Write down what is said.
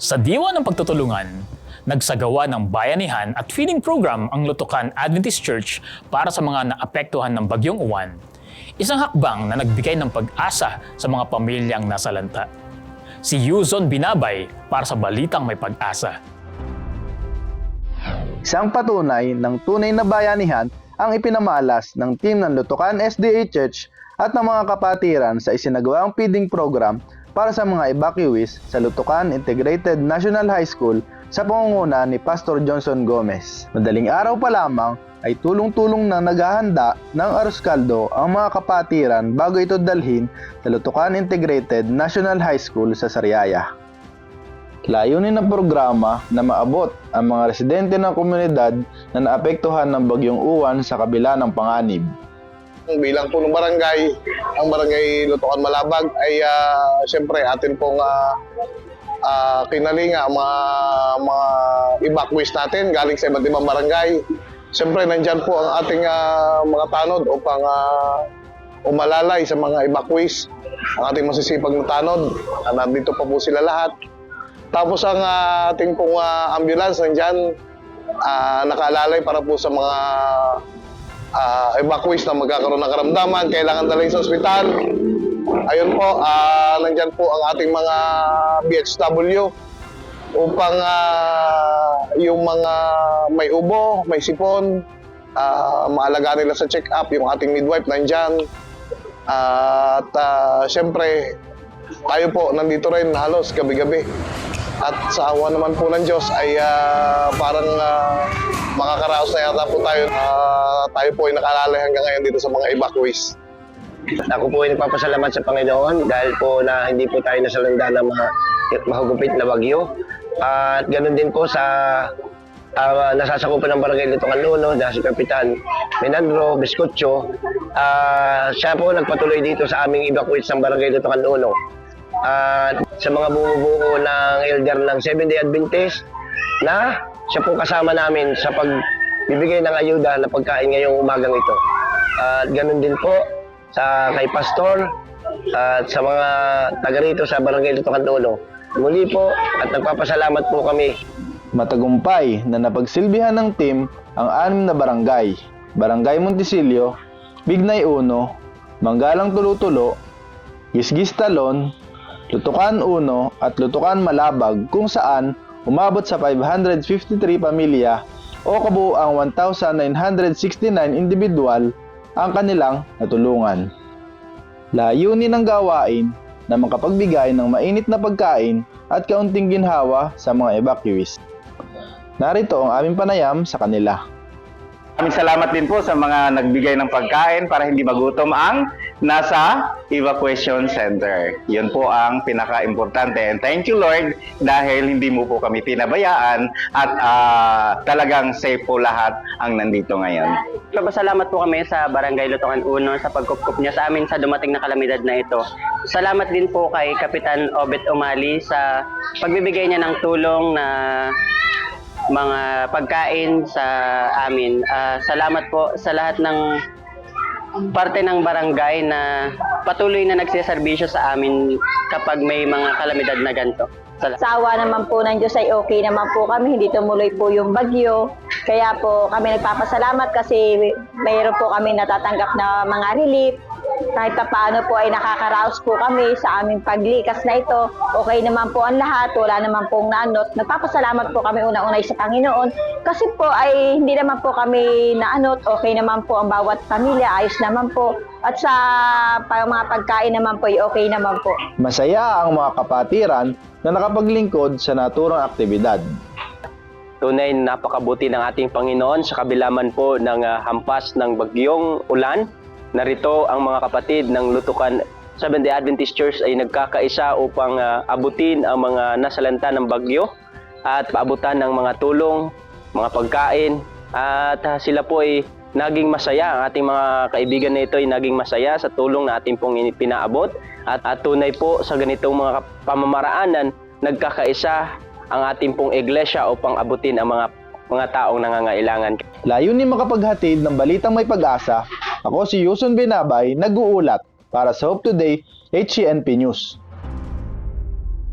Sa diwa ng pagtutulungan, nagsagawa ng bayanihan at feeding program ang Lutukan Adventist Church para sa mga naapektuhan ng bagyong uwan. Isang hakbang na nagbigay ng pag-asa sa mga pamilyang nasalanta. Si Yuzon Binabay para sa Balitang May Pag-asa. Isang patunay ng tunay na bayanihan ang ipinamalas ng team ng Lutukan SDA Church at ng mga kapatiran sa isinagawang feeding program para sa mga evacuees sa Lutukan Integrated National High School sa pangunguna ni Pastor Johnson Gomez. Madaling araw pa lamang ay tulong-tulong na naghahanda ng arroz caldo ang mga kapatiran bago ito dalhin sa Lutukan Integrated National High School sa Sariaya. Layunin ng programa na maabot ang mga residente ng komunidad na naapektuhan ng bagyong uwan sa kabila ng panganib. Bilang po ng barangay, ang barangay Lutukan Malabag ay uh, siyempre atin pong uh, uh, kinalinga mga, mga evacuees natin galing sa iba't ibang barangay. Siyempre nandyan po ang ating ah, mga tanod upang ah, umalalay sa mga evacuees. Ang ating masisipag na tanod, ah, nandito pa po sila lahat. Tapos ang ah, ating pong ah, ambulance nandyan, ah, nakaalalay para po sa mga uh, evacuees na magkakaroon ng karamdaman, kailangan dalhin sa ospital. Ayun po, ah, nandyan po ang ating mga BHW upang ah, yung mga may ubo, may sipon, ah, maalagaan nila sa check-up, yung ating midwife nandyan. at ah, syempre, tayo po nandito rin halos gabi-gabi. At sa awa naman po ng Diyos ay ah, parang uh, makakaraos na yata po tayo. Ah, tayo po ay nakalalay hanggang ngayon dito sa mga evacuees. Ako po ay nagpapasalamat sa Panginoon dahil po na hindi po tayo nasalanda ng mga mahugupit na bagyo. At ganoon din po sa uh, nasasakupan ng Barangay Lutungan Luno na si Kapitan Menandro Biscotcho. Ah, siya po nagpatuloy dito sa aming evacuate ng Barangay Lutungan Luno. At sa mga bumubuo ng elder ng 7-day Adventist na siya po kasama namin sa pagbibigay ng ayuda na pagkain ngayong umagang ito. At ganun din po sa kay Pastor at sa mga taga rito sa Barangay Lutukan Luno. Muli po at nagpapasalamat po kami Matagumpay na napagsilbihan ng team ang anim na barangay. Barangay Montisilio, Bignay Uno, Manggalang Tulo-Tulo, Gisgis Talon, Lutukan Uno at Lutukan Malabag kung saan umabot sa 553 pamilya o kabuang 1,969 individual ang kanilang natulungan. Layunin ng gawain na makapagbigay ng mainit na pagkain at kaunting ginhawa sa mga evacuees. Narito ang aming panayam sa kanila. Maraming salamat din po sa mga nagbigay ng pagkain para hindi magutom ang nasa evacuation center. Yun po ang pinaka-importante. And thank you Lord dahil hindi mo po kami pinabayaan at ah, talagang safe po lahat ang nandito ngayon. Nagpapasalamat po kami sa Barangay Lutungan Uno sa pagkupkup niya sa amin sa dumating na kalamidad na ito. Salamat din po kay Kapitan Obet Umali sa pagbibigay niya ng tulong na mga pagkain sa amin. Ah, salamat po sa lahat ng parte ng barangay na patuloy na nagsiservisyo sa amin kapag may mga kalamidad na ganito. Salamat. Sa awa naman po ng Diyos ay okay naman po kami, hindi tumuloy po yung bagyo. Kaya po kami nagpapasalamat kasi mayroon po kami natatanggap na mga relief. Kahit pa paano po ay nakakaraos po kami sa aming paglikas na ito. Okay naman po ang lahat, wala naman pong naanot. Nagpapasalamat po kami unang-unay sa Panginoon. Kasi po ay hindi naman po kami naanot. Okay naman po ang bawat pamilya, ayos naman po. At sa mga pagkain naman po ay okay naman po. Masaya ang mga kapatiran na nakapaglingkod sa naturang aktibidad. Tunay na napakabuti ng ating Panginoon sa kabila man po ng ah, hampas ng bagyong ulan. Narito ang mga kapatid ng Lutukan Seventh-day Adventist Church ay nagkakaisa upang ah, abutin ang mga nasalanta ng bagyo at paabutan ng mga tulong, mga pagkain at ah, sila po ay naging masaya. Ang ating mga kaibigan na ito ay naging masaya sa tulong na ating pong pinaabot at, at tunay po sa ganitong mga pamamaraanan nagkakaisa ang ating pong iglesia upang abutin ang mga mga taong nangangailangan. Layunin makapaghatid ng balitang may pag-asa, ako si Yuson Binabay, nag-uulat para sa Hope Today, HCNP News.